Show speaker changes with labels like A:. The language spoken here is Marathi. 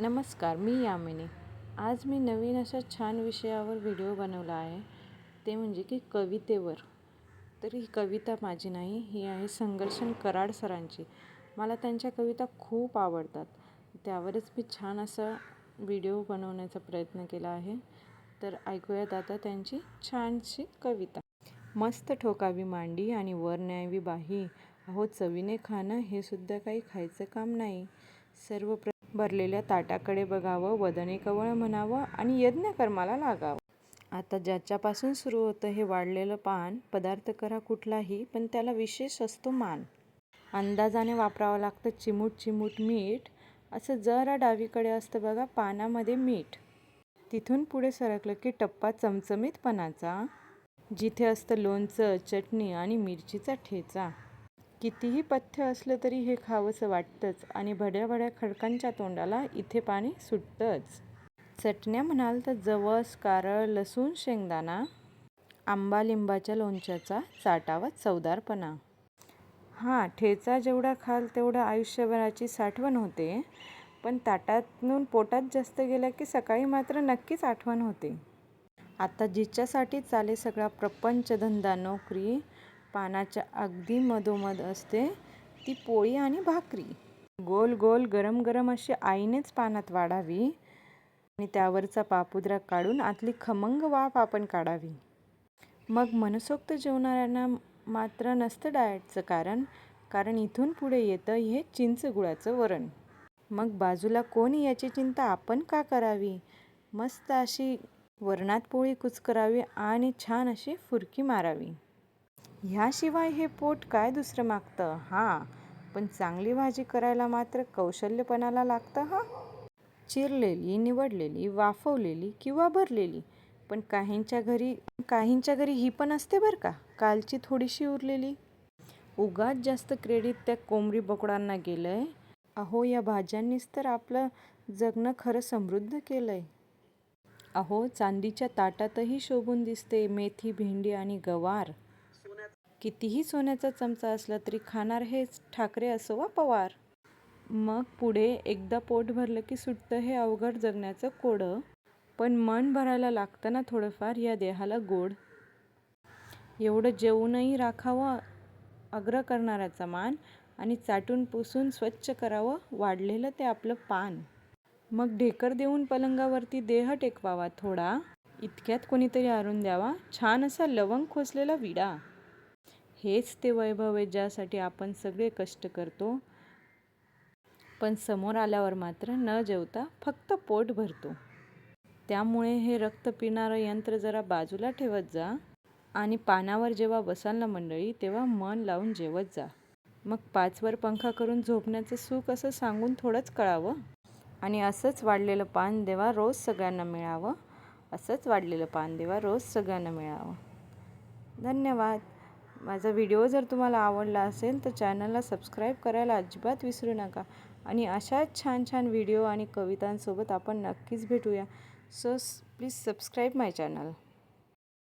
A: नमस्कार मी यामिनी. आज मी नवीन अशा छान विषयावर व्हिडिओ बनवला आहे. ते म्हणजे की कवितेवर. तर ही कविता माझी नाही ही आहे संघर्षण कराड सरांची. मला त्यांच्या कविता खूप आवडतात. त्यावरच मी छान असा व्हिडिओ बनवण्याचा प्रयत्न केला आहे. तर ऐकूयात आता त्यांची छानशी कविता. मस्त ठोकावी मांडी आणि वर न्यावी बाही. अहो चवीने खाणं हे सुद्धा काही खायचं काम नाही. सर्व प्र भरलेल्या ताटाकडे बघावं वदने कवळ म्हणावं आणि यज्ञकर्माला लागावं. आता ज्याच्यापासून सुरू होतं हे वाढलेलं पान पदार्थ करा कुठलाही पण त्याला विशेष असतो मान. अंदाजाने वापरावं लागतं चिमूट चिमूट मीठ. असं जरा डावीकडे असतं बघा पानामध्ये मीठ. तिथून पुढे सरकलं की टप्पा चमचमीतपणाचा. जिथे असतं लोणचं चटणी आणि मिरचीचा ठेचा. कितीही पथ्य असलं तरी हे खावंसं वाटतंच आणि भड्या भड्या खडकांच्या तोंडाला इथे पाणी सुटतंच. चटण्या म्हणाल तर जवस कारळ लसूण शेंगदाणा आंबा लिंबाच्या लोणच्याचा चाटावा चवदारपणा. हां ठेचा जेवढा खाल तेवढं आयुष्यभराची साठवण होते पण ताटातून पोटात जास्त गेलं की सकाळी मात्र नक्कीच आठवण होते. आता जिच्यासाठी चाले सगळा प्रपंच धंदा नोकरी पानाच्या अगदी मधोमध असते ती पोळी आणि भाकरी. गोल गोल गरम गरम अशी आईनेच पानात वाढावी आणि त्यावरचा पापुद्रा काढून आतली खमंग वाफ आपण काढावी. मग मनसोक्त जेवणाऱ्यांना मात्र नसतं डाएटचं कारण कारण इथून पुढे येतं हे चिंच गुळाचं वरण. मग बाजूला कोणी याची चिंता आपण का करावी? मस्त अशी वरणात पोळी कुचकरावी आणि छान अशी फुरकी मारावी. ह्याशिवाय हे पोट काय दुसरं मागतं? हां पण चांगली भाजी करायला मात्र कौशल्यपणाला लागतं हां? चिरलेली निवडलेली वाफवलेली किंवा भरलेली. पण काहींच्या घरी काहींच्या घरी ही पण असते बरं का कालची थोडीशी उरलेली. उगाच जास्त क्रेडिट त्या कोंबडी बोकडांना गेलं आहे अहो या भाज्यांनीच तर आपलं जगणं खरं समृद्ध केलं आहे अहो चांदीच्या ताटातही शोभून दिसते मेथी भेंडी आणि गवार. कितीही सोन्याचा चमचा असला तरी खाणार हेच ठाकरे असो वा पवार. मग पुढे एकदा पोट भरलं की सुटतं हे अवघड जगण्याचं कोडं. पण मन भरायला लागतं ना थोडंफार या देहाला गोड. एवढं जेवूनही राखावं अग्र करणाऱ्याचा मान आणि चाटून पुसून स्वच्छ करावं वाढलेलं ते आपलं पान. मग ढेकर देऊन पलंगावरती देह टेकवावा थोडा. इतक्यात कोणीतरी आरून द्यावा. छान असा लवंग खोसलेला विडा. हेच ते वैभव आहे ज्यासाठी आपण सगळे कष्ट करतो. पण समोर आल्यावर मात्र न जेवता फक्त पोट भरतो. त्यामुळे हे रक्त पिणारं यंत्र जरा बाजूला ठेवत जा आणि पानावर जेव्हा बसाल ना मंडळी तेव्हा मन लावून जेवत जा. मग पाचवर पंखा करून झोपण्याचं सुख असं सांगून थोडंच कळावं. आणि असंच वाढलेलं पान देवा रोज सगळ्यांना मिळावं. असंच वाढलेलं पान देवा रोज सगळ्यांना मिळावं. धन्यवाद. माझा व्हिडिओ जर तुम्हाला आवडला असेल तर चॅनलला सबस्क्राईब करायला अजिबात विसरू नका. आणि अशाच छान छान व्हिडिओ आणि कवितांसोबत आपण नक्कीच भेटूया. So please subscribe my channel.